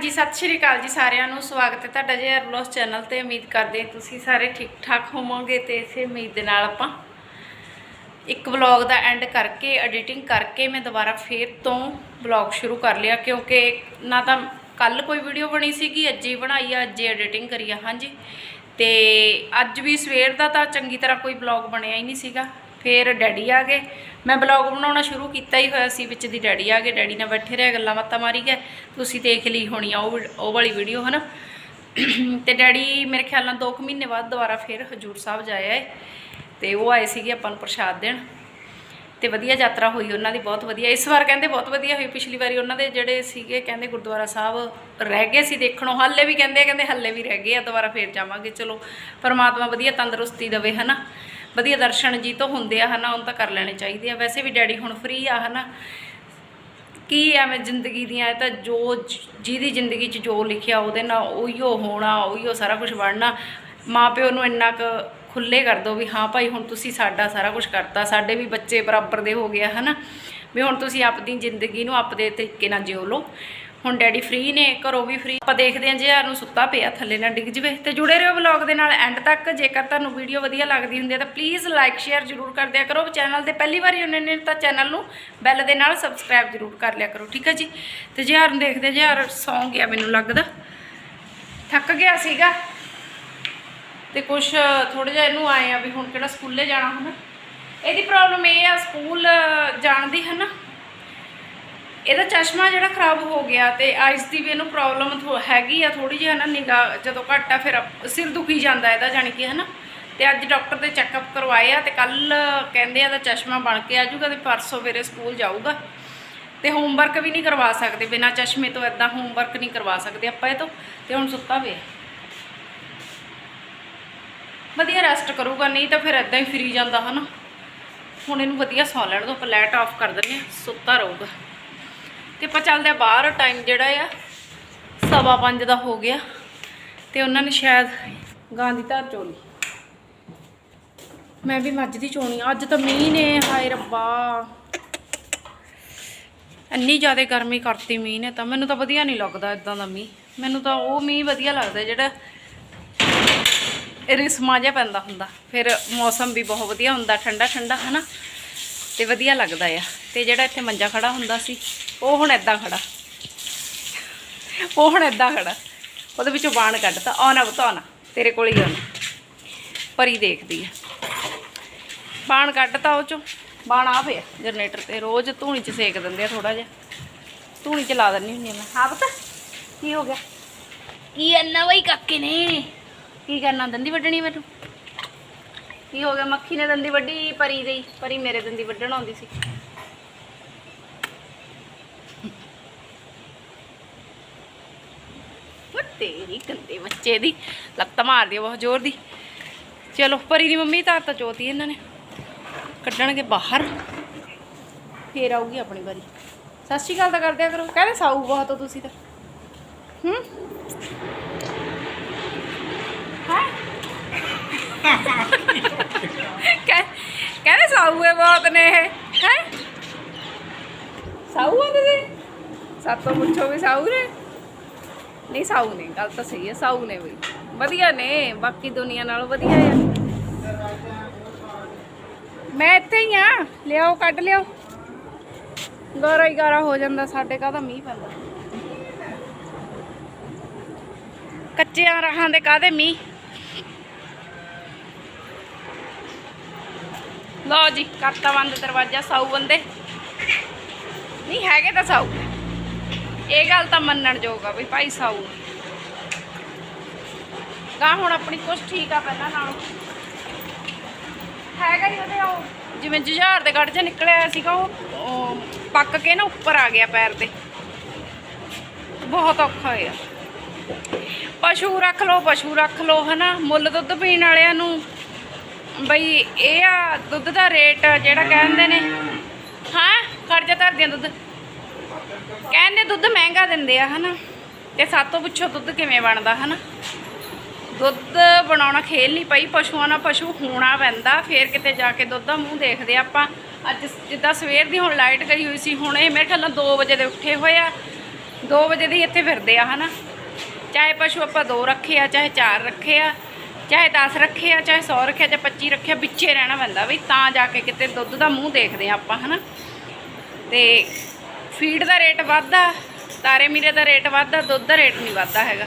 ਹਾਂਜੀ, ਸਤਿ ਸ਼੍ਰੀ ਅਕਾਲ ਜੀ ਸਾਰਿਆਂ ਨੂੰ। ਸਵਾਗਤ ਹੈ ਤੁਹਾਡਾ ਜੀ ਅਰਲੋਸ ਚੈਨਲ ਤੇ। ਉਮੀਦ ਕਰਦੇ ਤੁਸੀਂ ਸਾਰੇ ਠੀਕ ਠਾਕ ਹੋਵੋਗੇ ਤੇ ਇਸੇ ਉਮੀਦ ਦੇ ਨਾਲ ਆਪਾਂ ਇੱਕ ਵਲੌਗ ਦਾ ਐਂਡ ਕਰਕੇ ਐਡੀਟਿੰਗ ਕਰਕੇ ਮੈਂ ਦੁਬਾਰਾ ਫੇਰ ਤੋਂ ਵਲੌਗ ਸ਼ੁਰੂ ਕਰ ਲਿਆ, ਕਿਉਂਕਿ ਨਾ ਤਾਂ ਕੱਲ ਕੋਈ ਵੀਡੀਓ ਬਣੀ ਸੀਗੀ, ਅੱਜ ਹੀ ਬਣਾਈ ਆ, ਅੱਜ ਹੀ ਐਡੀਟਿੰਗ ਕਰੀ ਆ। ਹਾਂਜੀ, ਤੇ ਅੱਜ ਵੀ ਸਵੇਰ ਦਾ ਤਾਂ ਚੰਗੀ ਤਰ੍ਹਾਂ ਕੋਈ ਵਲੌਗ ਬਣਿਆ ਹੀ ਨਹੀਂ ਸੀਗਾ। ਫਿਰ ਡੈਡੀ ਆ ਗਏ। ਮੈਂ ਵਲੌਗ ਬਣਾਉਣਾ ਸ਼ੁਰੂ ਕੀਤਾ ਹੀ ਹੋਇਆ ਸੀ, ਵਿੱਚ ਦੀ ਡੈਡੀ ਆ ਗਏ। ਡੈਡੀ ਨਾਲ ਬੈਠੇ ਰਹੇ, ਗੱਲਾਂ ਬਾਤਾਂ ਮਾਰੀ ਗਏ। ਤੁਸੀਂ ਦੇਖ ਲਈ ਹੋਣੀ ਆ ਉਹ ਵੀਡ- ਉਹ ਵਾਲੀ ਵੀਡੀਓ, ਹਨਾ? ਤੇ ਡੈਡੀ ਮੇਰੇ ਖਿਆਲ ਨਾਲ 2 ਮਹੀਨੇ ਬਾਅਦ ਦੁਬਾਰਾ ਫਿਰ ਹਜੂਰ ਸਾਹਿਬ ਜਾਇਆ ਏ ਤੇ ਉਹ ਆਏ ਸੀਗੇ ਆਪਾਂ ਨੂੰ ਪ੍ਰਸ਼ਾਦ ਦੇਣ। ਤੇ ਵਧੀਆ ਯਾਤਰਾ ਹੋਈ ਉਹਨਾਂ ਦੀ, ਬਹੁਤ ਵਧੀਆ। ਇਸ ਵਾਰ ਕਹਿੰਦੇ ਬਹੁਤ ਵਧੀਆ ਹੋਈ। ਪਿਛਲੀ ਵਾਰੀ ਉਹਨਾਂ ਦੇ ਜਿਹੜੇ ਸੀਗੇ, ਕਹਿੰਦੇ ਗੁਰਦੁਆਰਾ ਸਾਹਿਬ ਰਹਿ ਗਏ ਸੀ ਦੇਖਣੋਂ। ਹਾਲੇ ਵੀ ਕਹਿੰਦੇ ਕਹਿੰਦੇ ਹੱਲੇ ਵੀ ਰਹਿ ਗਏ ਆ, ਦੁਬਾਰਾ ਫੇਰ ਜਾਵਾਂਗੇ। ਚਲੋ, ਪਰਮਾਤਮਾ ਵਧੀਆ ਤੰਦਰੁਸਤੀ ਦੇਵੇ, ਹਨਾ? ਵਧੀਆ ਦਰਸ਼ਨ ਜੀ ਤੋਂ ਹੁੰਦੇ ਆ ਹਨਾ, ਉਹਨਾਂ ਤਾਂ ਕਰ ਲੈਣੇ ਚਾਹੀਦੇ ਆ। ਵੈਸੇ ਵੀ ਡੈਡੀ ਹੁਣ ਫ੍ਰੀ ਆ ਹਨਾ। ਕੀ ਐਵੇਂ ਜ਼ਿੰਦਗੀ ਦੀਆਂ, ਇਹ ਤਾਂ ਜੋ ਜਿਹਦੀ ਜ਼ਿੰਦਗੀ 'ਚ ਜੋ ਲਿਖਿਆ ਉਹਦੇ ਨਾਲ ਉਹੀਓ ਹੋਣਾ, ਉਹੀਓ ਸਾਰਾ ਕੁਝ ਬਣਨਾ। ਮਾਪਿਓ ਨੂੰ ਇੰਨਾ ਕੁ ਖੁੱਲੇ ਕਰ ਦਿਓ ਵੀ ਹਾਂ ਭਾਈ, ਹੁਣ ਤੁਸੀਂ ਸਾਡਾ ਸਾਰਾ ਕੁਝ ਕਰਤਾ, ਸਾਡੇ ਵੀ ਬੱਚੇ ਬਰਾਬਰ ਦੇ ਹੋ ਗਏ ਆ ਹਨਾ। ਵੀ ਹੁਣ ਤੁਸੀਂ ਆਪਣੀ ਜ਼ਿੰਦਗੀ ਨੂੰ ਆਪਦੇ ਤਰੀਕੇ ਨਾਲ ਜਿਓ ਲਓ। ਹੁਣ ਡੈਡੀ ਫ੍ਰੀ ਨੇ, ਘਰੋਂ ਵੀ ਫ੍ਰੀ ਆਪਾਂ ਦੇਖਦੇ ਹਾਂ ਜੇ ਯਾਰ ਨੂੰ ਸੁੱਤਾ ਪਿਆ ਥੱਲੇ ਨਾ ਡਿੱਗ ਜਵੇ। ਤੇ ਜੁੜੇ ਰਹੋ ਵਲੌਗ ਦੇ ਨਾਲ ਐਂਡ ਤੱਕ। ਜੇਕਰ ਤੁਹਾਨੂੰ ਵੀਡੀਓ ਵਧੀਆ ਲੱਗਦੀ ਹੁੰਦੀ ਹੈ ਤਾਂ ਪਲੀਜ਼ ਲਾਈਕ ਸ਼ੇਅਰ ਜ਼ਰੂਰ ਕਰ ਦਿਆ ਕਰੋ। ਚੈਨਲ ਤੇ ਪਹਿਲੀ ਵਾਰੀ ਉਹਨੇ ਨੇ ਤਾਂ ਚੈਨਲ ਨੂੰ ਬੈਲ ਦੇ ਨਾਲ ਸਬਸਕ੍ਰਾਈਬ ਜ਼ਰੂਰ ਕਰ ਲਿਆ ਕਰੋ, ਠੀਕ ਹੈ ਜੀ? ਤੇ ਜੇ ਯਾਰ ਨੂੰ ਦੇਖਦੇ ਜੇ ਯਾਰ ਸੌਂ ਗਿਆ ਮੈਨੂੰ ਲੱਗਦਾ। ਥੱਕ ਗਿਆ ਸੀਗਾ। ਤੇ ਕੁਝ ਥੋੜਾ ਜਿਹਾ ਇਹਨੂੰ ਆਏ ਆ ਵੀ ਹੁਣ ਕਿਹੜਾ ਸਕੂਲੇ ਜਾਣਾ ਹਨਾ। ਇਹਦੀ ਪ੍ਰੋਬਲਮ ਇਹ ਆ, ਸਕੂਲ ਜਾਣ ਦੀ ਹਨਾ। ਇਹਦਾ ਚਸ਼ਮਾ ਜਿਹੜਾ ਖਰਾਬ ਹੋ ਗਿਆ ਤੇ ਆਈਸ ਦੀ ਵੀ ਇਹਨੂੰ ਪ੍ਰੋਬਲਮ ਹੈਗੀ ਆ ਥੋੜੀ ਜਿਹੀ, ਹਨਾ, ਨਿਗਾਹ ਜਦੋਂ ਘੱਟ ਆ, ਫਿਰ ਅਪ- ਸਿਰ ਦੁਖੀ ਜਾਂਦਾ ਇਹਦਾ, ਜਾਣੀ ਕਿ, ਹਨਾ। ਤੇ ਅੱਜ ਡਾਕਟਰ ਦੇ ਚੈੱਕਅਪ ਕਰਵਾਏ ਆ ਤੇ ਕੱਲ ਕਹਿੰਦੇ ਆ ਦਾ ਚਸ਼ਮਾ ਬਣ ਕੇ ਆ ਜਾਊਗਾ ਤੇ ਪਰਸੋਂ ਵੇਰੇ ਸਕੂਲ ਜਾਊਗਾ। ਤੇ ਹੋਮਵਰਕ ਵੀ ਨਹੀਂ ਕਰਵਾ ਸਕਦੇ, ਬਿਨਾਂ ਚਸ਼ਮੇ ਤੋਂ ਇਦਾਂ ਹੋਮਵਰਕ ਨਹੀਂ ਕਰਵਾ ਸਕਦੇ ਆਪਾਂ ਇਹ ਤੋਂ। ਤੇ ਹੁਣ ਸੁੱਤਾ ਪਿਆ। ਵਧੀਆ ਰੈਸਟ ਕਰੂਗਾ, ਨਹੀਂ ਤਾਂ ਫਿਰ ਇਦਾਂ ਹੀ ਫਰੀ ਜਾਂਦਾ, ਹਨਾ। ਹੁਣ ਇਹਨੂੰ ਵਧੀਆ ਸੌ ਲੈਣ ਦੋ, ਆਪਾਂ ਲਾਈਟ ਆਫ ਕਰ ਦਿੰਦੇ ਆ ਸੁੱਤਾ ਰਹੂਗਾ। ਤੇ ਆਪਾਂ ਚੱਲਦੇ ਆ ਬਾਹਰ ਟਾਈਮ ਜਿਹੜਾ ਆ ਸਵਾ ਪੰਜ ਦਾ ਹੋ ਗਿਆ। ਤੇ ਉਹਨਾਂ ਨੇ ਸ਼ਾਇਦ ਗਾਂ ਦੀ ਧਾਰ ਚੋਲੀ ਮੈਂ ਵੀ ਮੱਝ ਦੀ ਚੋਣੀ ਅੱਜ ਤਾਂ ਮੀਂਹ ਨੇ, ਹਾਏ ਰੱਬਾ। ਇੰਨੀ ਜ਼ਿਆਦਾ ਗਰਮੀ ਕਰਤੀ ਮੀਂਹ ਨੇ ਤਾਂ, ਮੈਨੂੰ ਤਾਂ ਵਧੀਆ ਨਹੀਂ ਲੱਗਦਾ ਇਦਾਂ ਦਾ ਮੀਂਹ। ਮੈਨੂੰ ਤਾਂ ਉਹ ਮੀਂਹ ਵਧੀਆ ਲੱਗਦਾ ਜਿਹੜਾ ਰਿਸਮਾ ਜਿਹਾ ਪੈਂਦਾ ਹੁੰਦਾ। ਫਿਰ ਮੌਸਮ ਵੀ ਬਹੁਤ ਵਧੀਆ ਹੁੰਦਾ ਠੰਡਾ ਠੰਡਾ ਹਨਾ? ਤੇ ਵਧੀਆ ਲੱਗਦਾ ਆ। ਤੇ ਜਿਹੜਾ ਇੱਥੇ ਮੰਜਾ ਖੜਾ ਹੁੰਦਾ ਸੀ ਉਹ ਹੁਣ ਐਦਾਂ ਖੜਾ। ਉਹ ਹੁਣ ਐਦਾਂ ਖੜਾ। ਉਹਦੇ ਵਿੱਚੋਂ ਬਾਣ ਕੱਢਤਾ ਆਉਣਾ ਬਤਾਉਣਾ ਤੇਰੇ ਕੋਲ ਹੀ ਆਉਣਾ ਪਰੀ ਦੇਖਦੀ ਆ। ਬਾਣ ਕੱਢਤਾ ਉਹ ਚੋਂ। ਬਾਣ ਆ ਪਿਆ। ਜਨਰੇਟਰ ਤੇ ਰੋਜ਼ ਧੂਣੀ 'ਚ ਸੇਕ ਦਿੰਦੇ ਆ ਥੋੜਾ ਜਿਹਾ। ਧੂਣੀ 'ਚ ਲਾ ਦਿੰਦੀ ਹੁੰਦੀ ਆ ਮੈਂ। ਹਾਂ ਪਤਾ ਕੀ ਹੋ ਗਿਆ? ਕੀ ਇੰਨਾ ਬਈ ਕਾਕੇ ਨੇ? ਕੀ ਕਰਨਾ? ਦੰਦੀ ਵੱਢਣੀ ਮੈਨੂੰ? ਕੀ ਹੋ ਗਿਆ? ਮੱਖੀ ਨੇ ਦੰਦੀ ਵੱਢੀ ਪਰੀ ਦੀ, ਪਰੀ ਮੇਰੇ ਦੰਦੀ ਵੱਢਣ ਆਉਂਦੀ ਸੀ। ਉਹ ਤੇਰੀ ਗੰਦੇ ਬੱਚੇ ਦੀ, ਲੱਤ ਮਾਰਦੀ ਬਹੁਤ ਜ਼ੋਰ ਦੀ। ਚਲੋ, ਪਰੀ ਦੀ ਮੰਮੀ ਤਾਂ ਤਾਂ ਚੋਤੀ ਇਹਨਾਂ ਨੇ। ਕੱਢਣਗੇ ਬਾਹਰ। ਫੇਰ ਆਊਗੀ ਆਪਣੀ ਵਾਰੀ। ਸਤਿ ਸ਼੍ਰੀ ਅਕਾਲ ਤਾਂ ਕਰਦਿਆ ਕਰੋ। ਕਹਿੰਦੇ ਸਾਊ ਬਹੁਤ ਹੋ ਤੁਸੀਂ ਤਾਂ। ਹੂੰ ਕਹਿ ਕਹਿੰਦੇ ਸਾਊ ਬਹੁਤ ਨੇ ਇਹ, ਹੈ? ਸਾਊ ਆ ਤੁਸੀਂ ਸਾਤੋਂ ਪੁੱਛੋ ਵੀ ਸਾਊ ਨੇ? ਨਹੀਂ, ਸਾਊ ਨੇ, ਗੱਲ ਤਾਂ ਸਹੀ ਹੈ, ਸਾਊ ਨੇ ਵੀ ਵਧੀਆ ਨੇ, ਬਾਕੀ ਦੁਨੀਆ ਨਾਲੋਂ ਵਧੀਆ ਆ। ਮੈਂ ਇੱਥੇ ਹੀ ਆ, ਲਿਆਓ, ਕੱਢ ਲਿਆਓ। ਗਾਰਾ ਹੀ ਗਾਰਾ ਹੋ ਜਾਂਦਾ, ਸਾਡੇ ਕਾਹਦਾ ਮੀਂਹ ਪੈਂਦਾ। ਕੱਚਿਆਂ ਰਾਹਾਂ ਦੇ ਕਾਹਦੇ ਮੀਂਹ? ਲਓ ਜੀ, ਕਰਤਾ ਬੰਦ ਦਰਵਾਜ਼ਾ, ਸਾਊ ਬੰਦੇ। ਨਹੀਂ, ਹੈਗੇ ਤਾਂ ਸਾਊ। ਇਹ ਗੱਲ ਤਾਂ ਮੰਨਣ ਯੋਗ ਵੀ ਭਾਈ ਸਾਊ। ਗਾਂ ਹੁਣ ਆਪਣੀ ਕੁਛ ਠੀਕ ਆ ਪਹਿਲਾਂ ਨਾਲੋਂ। ਹੈਗਾ ਹੀ ਉਹਦੇ ਉਹ। ਜਿਵੇਂ ਜੁਝਾਰ ਦੇ ਗੜ ਚ ਨਿਕਲਿਆ ਸੀਗਾ, ਉਹ ਉਹ ਪੱਕ ਕੇ ਨਾ ਉੱਪਰ ਆ ਗਿਆ ਪੈਰ ਤੇ। ਬਹੁਤ ਔਖਾ ਹੋਇਆ। ਪਸ਼ੂ ਰੱਖ ਲਓ, ਪਸ਼ੂ ਰੱਖ ਲਓ, ਹਨਾ। ਮੁੱਲ ਦੁੱਧ ਪੀਣ ਵਾਲਿਆਂ ਨੂੰ ਬਈ ਇਹ ਆ ਦੁੱਧ ਦਾ ਰੇਟ ਜਿਹੜਾ ਕਹਿੰਦੇ ਨੇ। ਹਾਂ ਖਰਚਾ ਧਰਦੀਆਂ ਦੁੱਧ। ਕਹਿੰਦੇ ਦੁੱਧ ਮਹਿੰਗਾ ਦਿੰਦੇ ਆ, ਹਨਾ। ਤੇ ਸਾਤੋਂ ਪੁੱਛੋ ਦੁੱਧ ਕਿਵੇਂ ਬਣਦਾ, ਹਨਾ। ਦੁੱਧ ਬਣਾਉਣਾ ਖੇਲ ਨਹੀਂ ਪਈ, ਪਸ਼ੂਆਂ ਨਾਲ ਪਸ਼ੂ ਹੋਣਾ ਪੈਂਦਾ, ਫੇਰ ਕਿਤੇ ਜਾ ਕੇ ਦੁੱਧ ਦਾ ਮੂੰਹ ਦੇਖਦੇ ਆ ਆਪਾਂ। ਅੱਜ ਜਿੱਦਾਂ ਸਵੇਰ ਦੀ ਹੁਣ ਲਾਈਟ ਗਈ ਹੋਈ ਸੀ, ਹੁਣ ਇਹ ਮੇਰੇ ਖਿਆਲ ਨਾਲ 2 ਵਜੇ ਦੇ ਉੱਠੇ ਹੋਏ ਆ। 2 ਵਜੇ ਦੇ ਇੱਥੇ ਫਿਰਦੇ ਆ, ਹਨਾ। ਚਾਹੇ ਪਸ਼ੂ ਆਪਾਂ ਦੋ ਰੱਖੇ ਆ, ਚਾਹੇ ਚਾਰ ਰੱਖੇ ਆ। ਚਾਹੇ 10 ਰੱਖੇ ਆ, ਚਾਹੇ 100 ਰੱਖੇ ਚਾਹੇ 25 ਰੱਖੇ ਆ ਵਿੱਚੇ ਰਹਿਣਾ ਪੈਂਦਾ ਵੀ ਤਾਂ ਜਾ ਕੇ ਕਿਤੇ ਦੁੱਧ ਦਾ ਮੂੰਹ ਦੇਖਦੇ ਆ ਆਪਾਂ, ਹਨਾ? ਤੇ ਫੀਡ ਦਾ ਰੇਟ ਵੱਧਦਾ, ਤਾਰੇ ਮੀਰੇ ਦਾ ਰੇਟ ਵੱਧਦਾ, ਦੁੱਧ ਦਾ ਰੇਟ ਨਹੀਂ ਵੱਧਦਾ ਹੈਗਾ।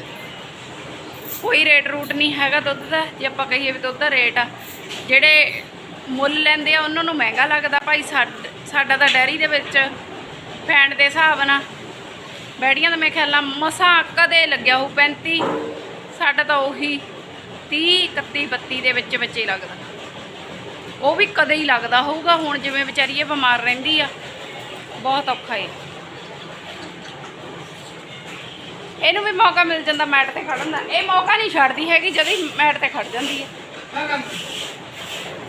ਕੋਈ ਰੇਟ ਰੂਟ ਨਹੀਂ ਹੈਗਾ ਦੁੱਧ ਦਾ, ਜੇ ਆਪਾਂ ਕਹੀਏ ਵੀ ਦੁੱਧ ਦਾ ਰੇਟ ਆ। ਜਿਹੜੇ ਮੁੱਲ ਲੈਂਦੇ ਆ, ਉਹਨਾਂ ਨੂੰ ਮਹਿੰਗਾ ਲੱਗਦਾ ਭਾਈ, ਸਾਡ- ਸਾਡਾ ਤਾਂ ਡੈਰੀ ਦੇ ਵਿੱਚ ਫੈਂਡ ਦੇ ਹਿਸਾਬ ਨਾਲ। ਬੈੜੀਆਂ ਦਾ ਮੇਰੇ ਖਿਆਲ ਨਾਲ ਮਸਾਂ ਕਦੇ ਲੱਗਿਆ ਉਹ 35 ਸਾਡਾ ਤਾਂ ਉਹੀ 30 31 32 ਦੇ ਵਿੱਚ ਵਿੱਚ ਹੀ ਲੱਗਦਾ। ਉਹ ਵੀ ਕਦੇ ਹੀ ਲੱਗਦਾ ਹੋਊਗਾ ਹੁਣ ਜਿਵੇਂ ਵਿਚਾਰੀ ਇਹ ਬਿਮਾਰ ਰਹਿੰਦੀ ਆ ਬਹੁਤ ਔਖਾ ਹੈ ਇਹਨੂੰ ਵੀ ਮੌਕਾ ਮਿਲ ਜਾਂਦਾ ਮੈਟ ਤੇ ਖੜਨ ਦਾ। ਇਹ ਮੌਕਾ ਨਹੀਂ ਛੱਡਦੀ ਹੈਗੀ ਜਦੋਂ ਹੀ ਮੈਟ ਤੇ ਖੜ ਜਾਂਦੀ ਹੈ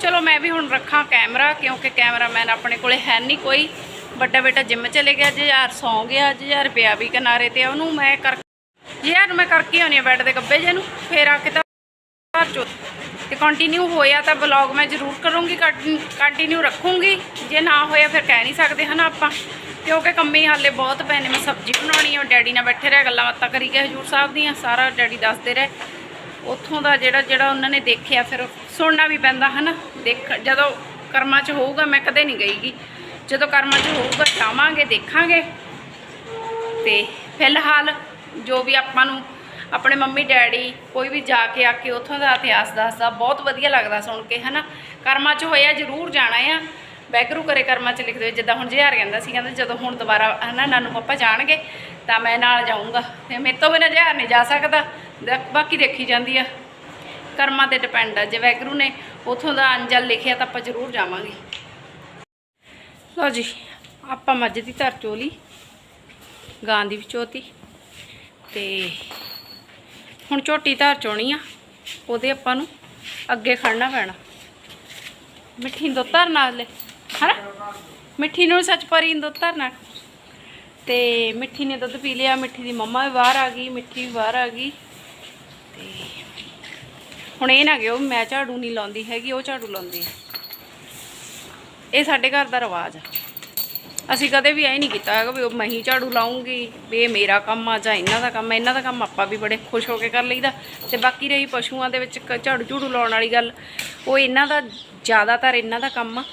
ਚਲੋ ਮੈਂ ਵੀ ਹੁਣ ਰੱਖਾਂ ਕੈਮਰਾ ਕਿਉਂਕਿ ਕੈਮਰਾਮੈਨ ਆਪਣੇ ਕੋਲੇ ਹੈ ਨਹੀਂ ਕੋਈ। ਵੱਡਾ ਬੇਟਾ ਜਿੰਮ ਚਲੇ ਗਿਆ ਜੇ ਯਾਰ ਸੌਂ ਗਿਆ ਜੇ ਯਾਰ ਪਿਆ ਵੀ ਕਿਨਾਰੇ ਤੇ ਆ, ਉਹਨੂੰ ਮੈਂ ਕਰ ਯਾਰ ਮੈਂ ਕਰਕੇ ਆਉਣੀ ਆ ਬੈੱਡ ਦੇ ਗੱਬੇ ਜੇ ਨੂੰ ਫੇਰ ਆ ਕੇ ਤਾਂ ਘਰ ਚੋ। ਤੇ ਕੰਟੀਨਿਊ ਹੋਇਆ ਤਾਂ ਵਲੌਗ ਮੈਂ ਜ਼ਰੂਰ ਕਰੂੰਗੀ ਕੰਟੀਨਿਊ ਰੱਖੂੰਗੀ। ਜੇ ਨਾ ਹੋਇਆ ਫਿਰ ਕਹਿ ਨਹੀਂ ਸਕਦੇ ਹਨਾ ਆਪਾਂ। ਕਿਉਂਕਿ ਕੰਮੇ ਹਾਲੇ ਬਹੁਤ ਪਏ ਨੇ, ਮੈਂ ਸਬਜ਼ੀ ਬਣਾਉਣੀ ਆ, ਡੈਡੀ ਨਾਲ ਬੈਠੇ ਰਹੇ, ਗੱਲਾਂ ਬਾਤਾਂ ਕਰੀ ਗਏ ਹਜੂਰ ਸਾਹਿਬ ਦੀਆਂ, ਸਾਰਾ ਡੈਡੀ ਦੱਸਦੇ ਰਹੇ। ਉੱਥੋਂ ਦਾ ਜਿਹੜਾ ਜਿਹੜਾ ਉਹਨਾਂ ਨੇ ਦੇਖਿਆ, ਫਿਰ ਸੁਣਨਾ ਵੀ ਪੈਂਦਾ ਹਨਾ। ਦੇਖ, ਜਦੋਂ ਕਰਮਾਂ 'ਚ ਹੋਊਗਾ, ਮੈਂ ਕਦੇ ਨਹੀਂ ਗਈਗੀ। ਜਦੋਂ ਕਰਮਾਂ 'ਚ ਹੋਊਗਾ, ਜਾਵਾਂਗੇ, ਦੇਖਾਂਗੇ। ਤੇ ਫਿਲਹਾਲ ਜੋ ਵੀ ਆਪਾਂ ਨੂੰ ਆਪਣੇ ਮੰਮੀ ਡੈਡੀ ਕੋਈ ਵੀ ਜਾ ਕੇ ਆ ਕੇ ਉੱਥੋਂ ਦਾ ਇਤਿਹਾਸ ਦੱਸਦਾ, ਬਹੁਤ ਵਧੀਆ ਲੱਗਦਾ ਸੁਣ ਕੇ, ਹਨਾ? ਕਰਮਾਂ 'ਚ ਹੋਇਆ ਜ਼ਰੂਰ ਜਾਣਾ ਆ। ਬੈਗਰੂ ਕਰੇ ਕਰਮਾਂ 'ਚ ਲਿਖਦੇ ਹੋਏ, ਜਿੱਦਾਂ ਹੁਣ ਜਿਹਾਰ ਕਹਿੰਦਾ ਸੀ, ਕਹਿੰਦਾ ਜਦੋਂ ਹੁਣ ਦੁਬਾਰਾ, ਹਨਾ, ਨਾਨੂ ਪਾਪਾ ਜਾਣਗੇ, ਤਾਂ ਮੈਂ ਨਾਲ ਜਾਊਂਗਾ। ਤੇ ਮੇਰੇ ਤੋਂ ਬਿਨਾਂ ਜਿਹਾਰ ਨਹੀਂ ਜਾ ਸਕਦਾ। ਦੇ- ਬਾਕੀ ਦੇਖੀ ਜਾਂਦੀ ਆ। ਕਰਮਾਂ ਤੇ ਡਿਪੈਂਡ ਆ। ਜੇ ਵੈਗਰੂ ਨੇ ਉਥੋਂ ਦਾ ਅੰਜਲ ਲਿਖਿਆ, ਤਾਂ ਆਪਾਂ ਜ਼ਰੂਰ ਜਾਵਾਂਗੇ। ਲਓ ਜੀ, ਆਪਾਂ ਮੱਝ ਦੀ ਧਰ ਚੋਲੀ, ਗਾਂ ਦੀ ਵੀ ਚੋਤੀ ਤੇ ਹੁਣ ਝੋਟੀ ਧਰ ਚੋਣੀ ਆ, ਉਹਦੇ ਆਪਾਂ ਨੂੰ ਅੱਗੇ ਖੜਨਾ ਪੈਣਾ। ਮਿੱਠੀ ਨੂੰ ਦੁੱਧ ਧਰਨਾ ਲੈ ਹਨਾ ਮਿੱਠੀ ਨੂੰ ਸੱਚ ਪਰੀ ਨੂੰ ਦੁੱਧ ਧਰਨਾ। ਤੇ ਮਿੱਠੀ ਨੇ ਦੁੱਧ ਪੀ ਲਿਆ, ਮਿੱਠੀ ਦੀ ਮੰਮਾ ਵੀ ਬਾਹਰ ਆ ਗਈ, ਮਿੱਠੀ ਵੀ ਬਾਹਰ ਆ ਗਈ। ਤੇ ਹੁਣ ਇਹ ਨਾ ਕਿਉਂ ਮੈਂ ਝਾੜੂ ਨਹੀਂ ਲਾਉਂਦੀ ਹੈਗੀ, ਉਹ ਝਾੜੂ ਲਾਉਂਦੀ ਇਹ ਸਾਡੇ ਘਰ ਦਾ ਰਿਵਾਜ ਆ। ਅਸੀਂ ਕਦੇ ਵੀ ਐ ਨਹੀਂ ਕੀਤਾ ਹੈਗਾ ਵੀ ਉਹ ਮੈਂ ਹੀ ਝਾੜੂ ਲਾਉਂਗੀ, ਵੀ ਇਹ ਮੇਰਾ ਕੰਮ ਆ ਜਾਂ ਇਹਨਾਂ ਦਾ ਕੰਮ ਆ। ਇਹਨਾਂ ਦਾ ਕੰਮ ਆਪਾਂ ਵੀ ਬੜੇ ਖੁਸ਼ ਹੋ ਕੇ ਕਰ ਲਈਦਾ। ਤੇ ਬਾਕੀ ਰਹੀ ਪਸ਼ੂਆਂ ਦੇ ਵਿੱਚ ਕ- ਝਾੜੂ ਝੂੜੂ ਲਾਉਣ ਵਾਲੀ ਗੱਲ। ਉਹ ਇਹਨਾਂ ਦਾ ਜ਼ਿਆਦਾਤਰ ਇਹਨਾਂ ਦਾ ਕੰਮ ਆ।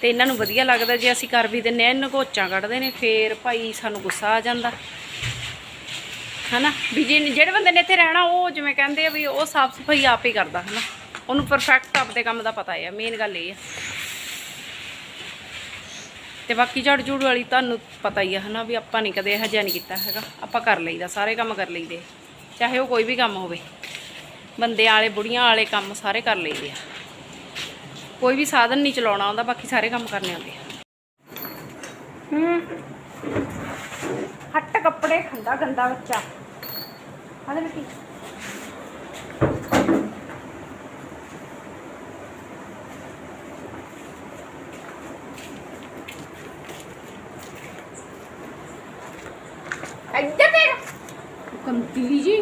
ਤੇ ਇਹਨਾਂ ਨੂੰ ਵਧੀਆ ਲੱਗਦਾ ਜੇ ਅਸੀਂ ਕਰ ਵੀ ਦਿੰਨੇ ਆ, ਇਹਨਾਂ ਘੋਚਾਂ ਕੱਢਦੇ ਨੇ, ਫੇਰ ਭਾਈ ਸਾਨੂੰ ਗੁੱਸਾ ਆ ਜਾਂਦਾ। ਹਨਾ? ਵੀ ਜੇ ਜਿਹੜੇ ਬੰਦੇ ਨੇ ਇੱਥੇ ਰਹਿਣਾ, ਉਹ ਜਿਵੇਂ ਕਹਿੰਦੇ ਆ ਵੀ ਉਹ ਸਾਫ਼ ਸਫ਼ਾਈ ਆਪ ਹੀ ਕਰਦਾ, ਹਨਾ? ਉਹਨੂੰ ਪਰਫੈਕਟ ਆਪਦੇ ਕੰਮ ਦਾ ਪਤਾ ਹੈ ਮੇਨ ਗੱਲ ਇਹ ਆ। ਤੇ ਬਾਕੀ ਝਾੜੂ ਝੂੜੂ ਵਾਲੀ ਤੁਹਾਨੂੰ ਪਤਾ ਹੀ ਆ ਹਨਾ ਵੀ ਆਪਾਂ ਨਹੀਂ ਕਦੇ ਇਹੋ ਜਿਹਾ ਨਹੀਂ ਕੀਤਾ ਹੈਗਾ। ਆਪਾਂ ਕਰ ਲਈਦਾ, ਸਾਰੇ ਕੰਮ ਕਰ ਲਈਦੇ ਚਾਹੇ ਉਹ ਕੋਈ ਵੀ ਕੰਮ ਹੋਵੇ। ਬੰਦਿਆਂ ਵਾਲੇ ਬੁੜੀਆਂ ਵਾਲੇ ਕੰਮ ਸਾਰੇ ਕਰ ਲਈਦੇ ਆ। ਕੋਈ ਵੀ ਸਾਧਨ ਨਹੀਂ ਚਲਾਉਣਾ ਆਉਂਦਾ, ਬਾਕੀ ਸਾਰੇ ਕੰਮ ਕਰਨੇ ਆਉਂਦੇ ਹੂੰ। ਹੱਟ ਕੱਪੜੇ ਖੰਦਾ ਗੰਦਾ ਬੱਚਾ। ਆਲੇ ਬੇਟੀ ਇੱਧਰ ਦੇਖ ਕੰਤੀ ਜੀ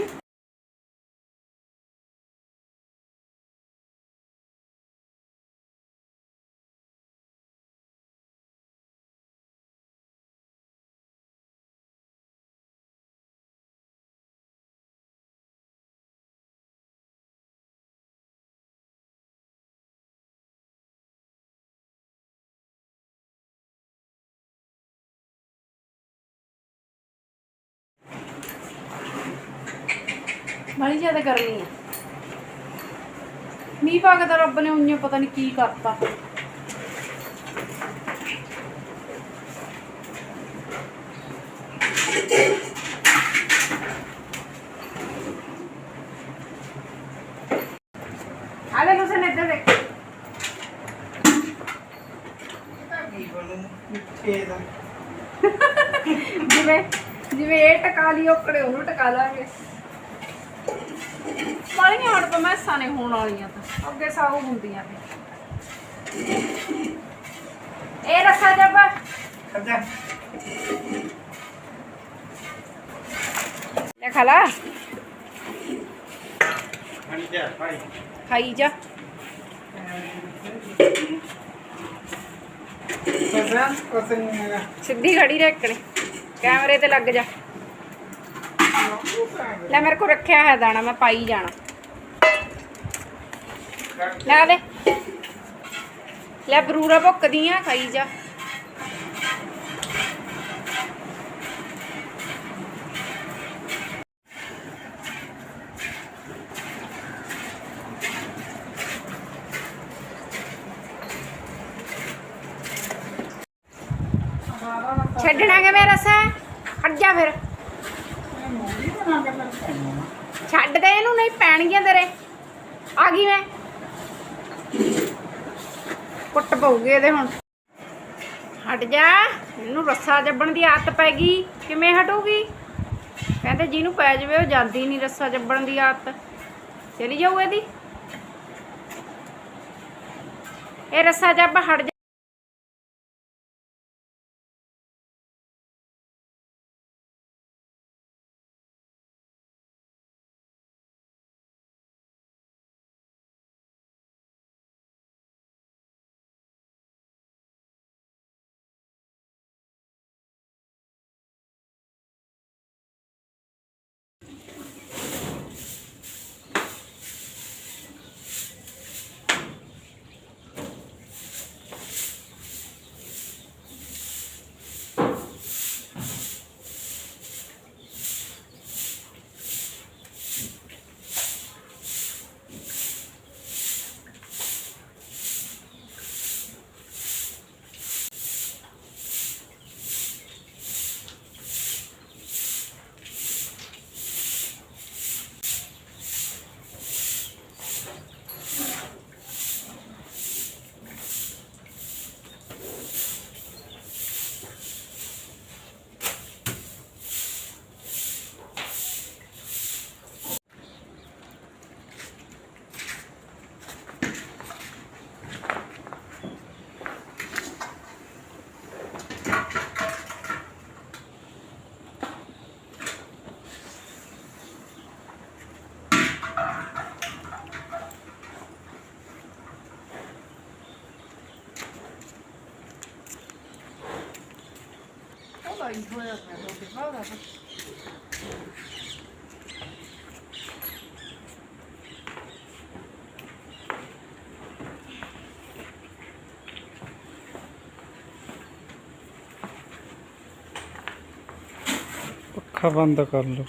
ਬੜੀ ਜ਼ਿਆਦਾ ਗਰਮੀ ਆ। ਮੀਂਹ ਪਾ ਕੇ ਤਾਂ ਰੱਬ ਨੇ ਉਈਓ ਪਤਾ ਨਹੀਂ ਕੀ ਕਰਤਾ ਆਲੇ ਨੂੰ ਸਨ ਇੱਧਰ ਦੇਖ ਜਿਵੇਂ ਜਿਵੇਂ ਇਹ ਟਕਾ ਲਈ ਓਕੜੇ ਉਹਨੂੰ ਟਕਾ ਲਾਂਗੇ ਵਾਲੀਆਂ ਹੜ ਪਾ ਮੈਸਾਂ ਨੇ ਹੋਣ ਵਾਲੀਆਂ ਤਾਂ ਅੱਗੇ ਸਾਊ ਹੁੰਦੀਆਂ ਨੇ। ਇਹ ਰੱਖਾ ਜੱਬ ਲੈ ਖਾ ਲਾ। ਖਾਈ ਜਾ। ਸਿੱਧੀ ਖੜੀ ਰੱਖਣੀ ਕੈਮਰੇ ਤੇ ਲੱਗ ਜਾ। ਲੈ ਮੇਰੇ ਕੋਲ ਰੱਖਿਆ ਹੈ ਦਾਣਾ, ਮੈਂ ਪਾਈ ਜਾਣਾ। ਲੈ ਦੇ। ਲੈ ਬਰੂਰਾ ਭੁੱਕਦੀਆਂ ਖਾਈ ਜਾ। ਛੱਡਣਾ ਕਿ ਮੇਰਾ ਰਸਾ? ਹਟ ਜਾ ਫਿਰ। ਛੱਡ ਦੇ ਇਹਨੂੰ, ਨਹੀਂ ਪੈਣਗੀਆਂ ਤੇਰੇ। ਆ ਗਈ ਮੈਂ। ਕੁੱਟ ਪਊਗੀ ਇਹਦੇ ਹੁਣ। ਹਟ ਜਾ, ਇਹਨੂੰ ਰੱਸਾ ਜੱਬਣ ਦੀ ਆਦਤ ਪੈ ਗਈ। ਕਿਵੇਂ ਹਟੂਗੀ? ਕਹਿੰਦੇ ਜਿਹਨੂੰ ਪੈ ਜਾਵੇ, ਉਹ ਜਾਂਦੀ ਨਹੀਂ ਰੱਸਾ ਜੱਬਣ ਦੀ ਆਦਤ। ਚਲੀ ਜਾਊ ਇਹਦੀ। ਇਹ ਰੱਸਾ ਜੱਬ ਹਟ ਜਾ ਪੱਖਾ ਬੰਦ ਕਰ ਲਓ